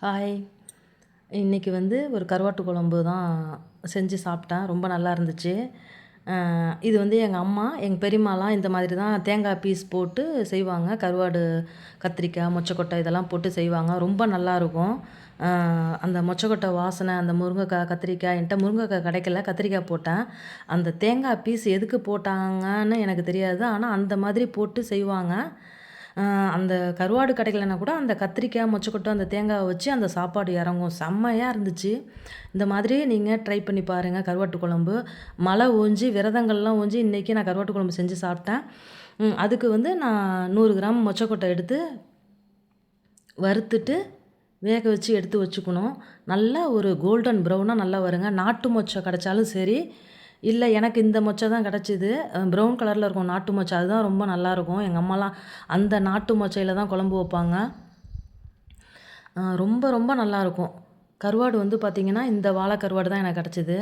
Hi இன்றைக்கி வந்து ஒரு கருவாட்டு குழம்பு தான் செஞ்சு சாப்பிட்டேன். ரொம்ப நல்லா இருந்துச்சு. இது வந்து எங்கள் அம்மா எங்கள் பெரியம்மாலாம் இந்த மாதிரி தான் தேங்காய் பீஸ் போட்டு செய்வாங்க. கருவாடு கத்திரிக்காய் மொச்சக்கொட்டை இதெல்லாம் போட்டு செய்வாங்க. ரொம்ப நல்லாயிருக்கும் அந்த மொச்சக்கொட்டை வாசனை அந்த முருங்கைக்காய் கத்திரிக்காய் என்கிட்ட முருங்கைக்காய் கிடைக்கல. கத்திரிக்காய் போட்டேன். அந்த தேங்காய் பீஸ் எதுக்கு போட்டாங்கன்னு எனக்கு தெரியாது. ஆனால் அந்த மாதிரி போட்டு செய்வாங்க. அந்த கருவாடு கிடைக்கலனா கூட அந்த கத்திரிக்காய் மொச்சக்கொட்டை அந்த தேங்காவை வச்சு அந்த சாப்பாடு இறங்கும். செம்மையாக இருந்துச்சு. இந்த மாதிரி நீங்கள் ட்ரை பண்ணி பாருங்கள் கருவாட்டு குழம்பு. மழை ஊஞ்சி விரதங்கள்லாம் ஊஞ்சி இன்றைக்கி நான் கருவாட்டு குழம்பு செஞ்சு சாப்பிட்டேன். அதுக்கு வந்து நான் நூறு கிராம் மொச்சக்கொட்டை எடுத்து வறுத்துட்டு வேக வச்சு எடுத்து வச்சுக்கணும். நல்லா ஒரு கோல்டன் ப்ரௌனாக நல்லா வருங்க. நாட்டு மொச்சை கிடைச்சாலும் சரி இல்லை எனக்கு இந்த மொச்சை தான் கிடச்சிது. ப்ரௌன் கலரில் இருக்கும் நாட்டு மொச்சை. அதுதான் ரொம்ப நல்லாயிருக்கும் எங்கள் அம்மாலாம் அந்த நாட்டு மொச்சையில் தான் குழம்பு வைப்பாங்க. ரொம்ப ரொம்ப நல்லாயிருக்கும் கருவாடு வந்து பார்த்திங்கன்னா இந்த வாழை கருவாடு தான் எனக்கு கிடச்சிது.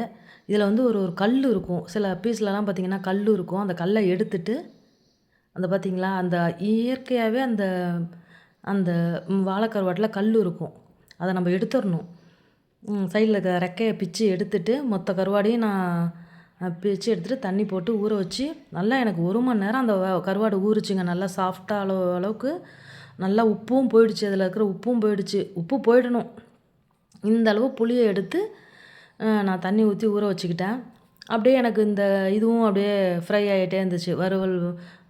இதில் வந்து ஒரு ஒரு கல் இருக்கும். சில பீஸ்லலாம் பார்த்திங்கன்னா கல் இருக்கும். அந்த கல்லை எடுத்துட்டு அந்த பார்த்தீங்களா அந்த இயற்கையாகவே அந்த அந்த வாழை வாழைக்கருவாட்டில் கல் இருக்கும். அதை நம்ம எடுத்துடணும். சைடில் இருக்க ரெக்கையை பிச்சு எடுத்துட்டு மொத்த கருவாடையும் நான் பிரித்து பிச்சு எடுத்துகிட்டு தண்ணி போட்டு ஊற வச்சு நல்லா எனக்கு ஒரு மணி நேரம் அந்த கருவாடு ஊறுச்சுங்க. நல்லா சாஃப்டாக அளவு அளவுக்கு நல்லா உப்பும் போயிடுச்சு. அதில் இருக்கிற உப்பும் போயிடுச்சு. உப்பு போயிடணும். இந்த அளவு புளியை எடுத்து நான் தண்ணி ஊற்றி ஊற வச்சுக்கிட்டேன். அப்படியே எனக்கு இந்த இதுவும் அப்படியே ஃப்ரை ஆகிட்டே இருந்துச்சு. வறுவல்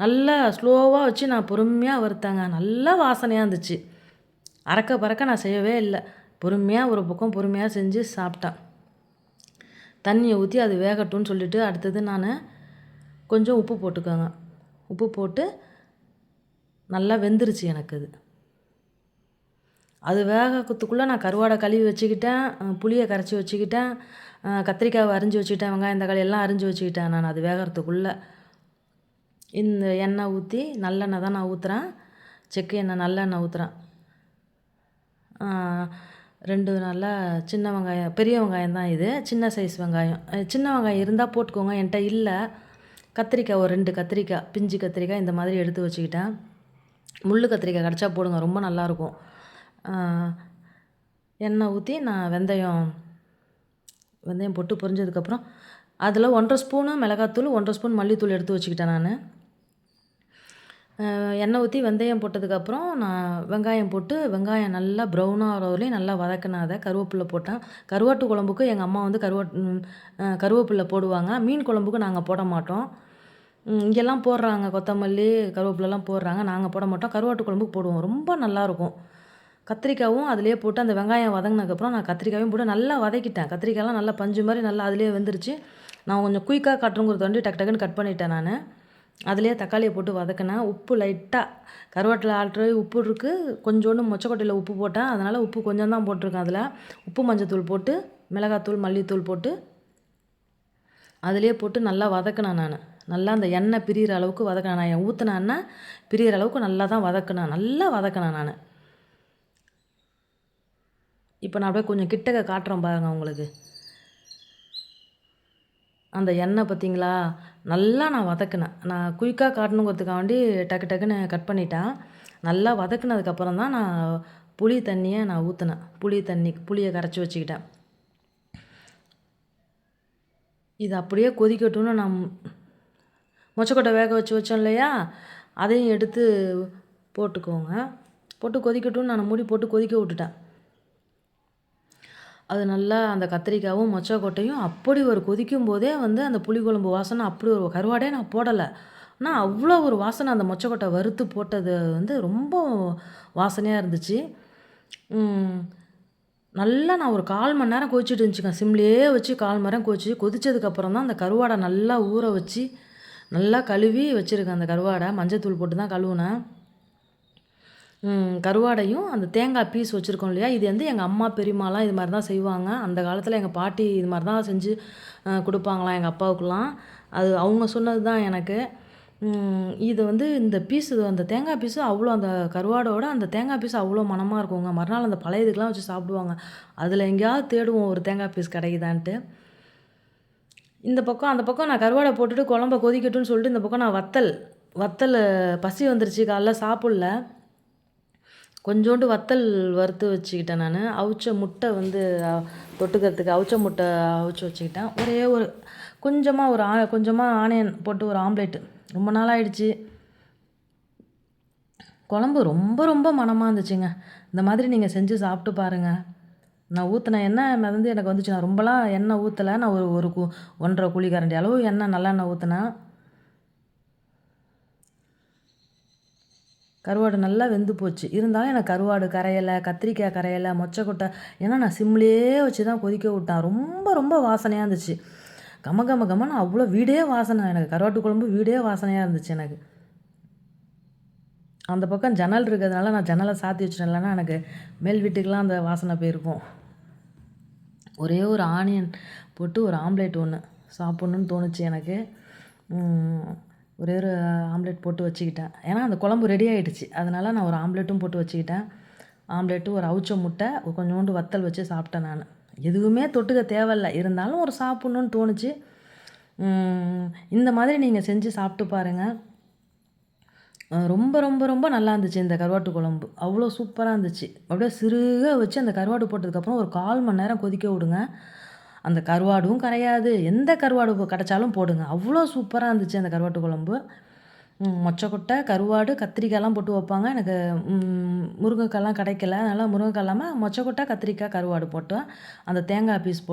நல்லா ஸ்லோவாக வச்சு நான் பொறுமையாக வறுத்தேங்க. நல்லா வாசனையாக இருந்துச்சு. அறக்க பறக்க நான் செய்யவே இல்லை. பொறுமையாக ஒரு பக்கம் பொறுமையாக செஞ்சு சாப்பிட்டேன். தண்ணியை ஊற்றி அது வேகட்டும்னு சொல்லிவிட்டு அடுத்தது நான் கொஞ்சம் உப்பு போட்டுக்கோங்க. உப்பு போட்டு நல்லா வெந்துருச்சு எனக்கு அது. அது வேகத்துக்குள்ளே நான் கருவாடை கழுவி வச்சுக்கிட்டேன் புளியை கரைச்சி வச்சுக்கிட்டேன் கத்திரிக்காவை அரிஞ்சு வச்சுக்கிட்டேன் வெங்காயம் தக்காளி எல்லாம் அரிஞ்சு வச்சுக்கிட்டேன் நான் அது வேகறதுக்குள்ளே. இந்த எண்ணெய் ஊற்றி நல்லெண்ணெய் தான் நான் ஊற்றுறேன் செக்கு எண்ணெய் நல்லெண்ணெய் ஊற்றுறேன் ரெண்டு நல்லா சின்ன வெங்காயம் பெரிய வெங்காயம் தான் இது. சின்ன சைஸ் வெங்காயம். சின்ன வெங்காயம் இருந்தால் போட்டுக்கோங்க. என்கிட்ட இல்லை. கத்திரிக்காய் ஒரு ரெண்டு கத்திரிக்காய் பிஞ்சு கத்திரிக்காய் இந்த மாதிரி எடுத்து வச்சுக்கிட்டேன். முள் கத்திரிக்காய் கிடச்சா போடுங்க. ரொம்ப நல்லாயிருக்கும். எண்ணெய் ஊற்றி நான் வெந்தயம் வெந்தயம் போட்டு பொரிஞ்சதுக்கப்புறம் அதில் ஒன்றரை ஸ்பூனு மிளகாத்தூள் ஒன்றரை ஸ்பூன் மல்லித்தூள் எடுத்து வச்சுக்கிட்டேன் நான். எண்ணெய் ஊற்றி வெந்தயம் போட்டதுக்கப்புறம் நான் வெங்காயம் போட்டு வெங்காயம் நல்லா ப்ரௌனாக ஆகிற வரையும் நல்லா வதக்கினேன். அதை கருவேப்பிலை போட்டேன். கருவாட்டு குழம்புக்கு எங்கள் அம்மா வந்து கருவாட் ம், கருவேப்பிலை போடுவாங்க. மீன் குழம்புக்கு நாங்கள் போட மாட்டோம். இங்கெல்லாம் போடுறாங்க. கொத்தமல்லி கருவேப்பிலலாம் போடுறாங்க. நாங்கள் போட மாட்டோம். கருவாட்டு குழம்புக்கு போடுவோம். ரொம்ப நல்லாயிருக்கும். கத்திரிக்காயும் அதிலே போட்டு அந்த வெங்காயம் வதங்கினதுக்கப்புறம் நான் கத்திரிக்காயும் போட்டு நல்லா வதக்கிட்டேன். கத்திரிக்காயெல்லாம் நல்லா பஞ்சு மாதிரி நல்லா அதிலே வெந்துருச்சு. நான் கொஞ்சம் குயிக்காக கட்டுறோங்கிறது வந்து டக்கு டக்குன்னு கட் பண்ணிட்டேன் நான். அதுலேயே தக்காளியை போட்டு வதக்கினேன் உப்பு லைட்டாக கருவாட்டில் ஆல்ரெடி உப்பு இருக்குது கொஞ்சோண்டு மொச்சக்கொட்டையில் உப்பு போட்டேன் அதனால் உப்பு கொஞ்சம் தான் போட்டிருக்கேன் அதில். உப்பு மஞ்சத்தூள் போட்டு மிளகாத்தூள் மல்லித்தூள் போட்டு அதிலே போட்டு நல்லா வதக்கினேன் நான். நல்லா அந்த எண்ணெய் பிரியிற அளவுக்கு வதக்கினேன். நான் என் ஊற்றின எண்ணெய் பிரியிற அளவுக்கு நல்லா தான் வதக்கினேன். நல்லா வதக்கினேன் நான். இப்போ நான் அப்படியே கொஞ்சம் கிட்டக்க காட்டுறேன் பாருங்க உங்களுக்கு. அந்த எண்ணெய் பார்த்தீங்களா? நல்லா நான் வதக்கினேன். நான் குயிக்காக காட்டணுங்கிறதுக்காண்டி டக்கு டக்குன்னு கட் பண்ணிட்டேன். நல்லா வதக்குனதுக்கப்புறம் தான் நான் புளி தண்ணியை நான் ஊற்றினேன் புளி தண்ணி புளியை கரைச்சி வச்சுக்கிட்டேன். இது அப்படியே கொதிக்கட்டும்னு நான் மொச்சக்கொட்டை வேக வச்சு வச்சோம் இல்லையா? அதையும் எடுத்து போட்டுக்கோங்க. போட்டு கொதிக்கட்டும்னு நான் மூடி போட்டு கொதிக்க விட்டுட்டேன். அது நல்லா அந்த கத்திரிக்காயும் மொச்சக்கொட்டையும் அப்படி ஒரு கொதிக்கும் போதே வந்து அந்த புளிக்குழம்பு வாசனை அப்படி ஒரு கருவாடே நான் போடலை. ஆனால் அவ்வளோ ஒரு வாசனை அந்த மொச்சக்கொட்டை வறுத்து போட்டது வந்து ரொம்ப வாசனையாக இருந்துச்சு. நல்லா நான் ஒரு கால் மணி நேரம் கொதிச்சுட்டு இருந்துச்சுங்க. சிம்லேயே வச்சு கால் மணி நேரம் கொதிச்சு கொதிச்சதுக்கப்புறம் தான் அந்த கருவாடை நல்லா ஊற வச்சு நல்லா கழுவி வச்சுருக்கேன் அந்த கருவாடை. மஞ்சத்தூள் போட்டு தான் கழுவுனேன். ம், கருவாடையும் அந்த தேங்காய் பீஸ் வச்சுருக்கோம் இல்லையா? இது வந்து எங்கள் அம்மா பெரியம்மாலாம் இது மாதிரி தான் செய்வாங்க. அந்த காலத்தில் எங்கள் பாட்டி இது மாதிரி தான் செஞ்சு அஹ், கொடுப்பாங்களாம் எங்கள் அப்பாவுக்குலாம். அது அவங்க சொன்னது தான் எனக்கு. ம், இது வந்து இந்த பீஸ் அந்த தேங்காய் பீஸு அவ்வளோ அந்த கருவாடோட அந்த தேங்காய் பீஸ் அவ்வளோ மணமாக இருக்குங்க. மறுநாள் அந்த பழைய இதுக்கெலாம் வச்சு சாப்பிடுவாங்க. அதில் எங்கேயாவது தேடுவோம் ஒரு தேங்காய் பீஸ் கிடைக்குதான்ட்டு. இந்த பக்கம் அந்த பக்கம் நான் கருவாடை போட்டுட்டு குழம்ப கொதிக்கட்டும்னு சொல்லிட்டு இந்த பக்கம் நான் வத்தல் வத்தல் பசி வந்துருச்சு. காலைல சாப்பிடல. கொஞ்சோண்டு வத்தல் வறுத்து வச்சுக்கிட்டேன் நான். அவிச்ச முட்டை வந்து தொட்டுக்கிறதுக்கு அவிச்ச முட்டை அவிச்சு வச்சுக்கிட்டேன். ஒரே ஒரு கொஞ்சமாக ஒரு ஆ கொஞ்சமாக ஆனியன் போட்டு ஒரு ஆம்லேட்டு. ரொம்ப நாள் ஆயிடுச்சு. குழம்பு ரொம்ப ரொம்ப மணமாக இருந்துச்சுங்க. இந்த மாதிரி நீங்கள் செஞ்சு சாப்பிட்டு பாருங்கள் நான் ஊற்றின எண்ணெய் வந்து எனக்கு வந்துச்சு. நான் ரொம்பலாம் எண்ணெய் ஊற்றலை நான் ஒரு ஒரு கு ஒன்றரை குழி கரண்டி அளவு எண்ணெய் நல்லெண்ணெய் ஊற்றினேன் கருவாடு நல்லா வெந்து போச்சு. இருந்தாலும் எனக்கு கருவாடு கரையலை கத்திரிக்காய் கரையலை மொச்சக்கொட்டை ஏன்னா நான் சிம்லேயே வச்சு தான் கொதிக்க விட்டேன். ரொம்ப ரொம்ப வாசனையாக இருந்துச்சு. கம கம கமன்னு அவ்வளோ வீடே வாசனை. எனக்கு கருவாட்டு குழம்பு வீடே வாசனையாக இருந்துச்சு எனக்கு. அந்த பக்கம் ஜன்னல் இருக்கிறதுனால நான் ஜன்னலை சாத்தி வச்சிட்டேன். இல்லைன்னா எனக்கு மேல் வீட்டுக்கெலாம் அந்த வாசனை போயிருக்கும். ஒரே ஒரு ஆனியன் போட்டு ஒரு ஆம்லேட் ஒன்று சாப்பிட்ணுன்னு தோணுச்சு எனக்கு. ஒரே ஒரு ஆம்லேட் போட்டு வச்சுக்கிட்டேன். ஏன்னா அந்த குழம்பு ரெடி ஆகிடுச்சு அதனால் நான் ஒரு ஆம்லேட்டும் போட்டு வச்சுக்கிட்டேன். ஆம்லேட்டு ஒரு அவிச்ச முட்டை கொஞ்சோண்டு வத்தல் வச்சு சாப்பிட்டேன் நான். எதுவுமே தொட்டுக்க தேவையில்ல. இருந்தாலும் ஒரு சாப்பிட்ணுன்னு தோணுச்சு. இந்த மாதிரி நீங்கள் செஞ்சு சாப்பிட்டு பாருங்கள் ரொம்ப ரொம்ப ரொம்ப நல்லா இருந்துச்சு இந்த கருவாட்டு குழம்பு. அவ்வளோ சூப்பராக இருந்துச்சு. அப்படியே சிறுக வச்சு அந்த கருவாட்டு போட்டதுக்கப்புறம் ஒரு கால் மணி நேரம் கொதிக்க விடுங்க. அந்த கருவாடும் கரையாது. எந்த கருவாடு கிடைச்சாலும் போடுங்க. அவ்வளோ சூப்பராக இருந்துச்சு அந்த கருவாட்டு குழம்பு. மொச்சக்கொட்டை கருவாடு கத்திரிக்காய்லாம் போட்டு வைப்பாங்க. எனக்கு முருங்கைக்காய்லாம் கிடைக்கல. அதனால் முருங்கைக்காய் இல்லாமல் மொச்சக்கொட்டை கத்திரிக்காய் கருவாடு போட்டேன். அந்த தேங்காய் பீஸ் போட்டு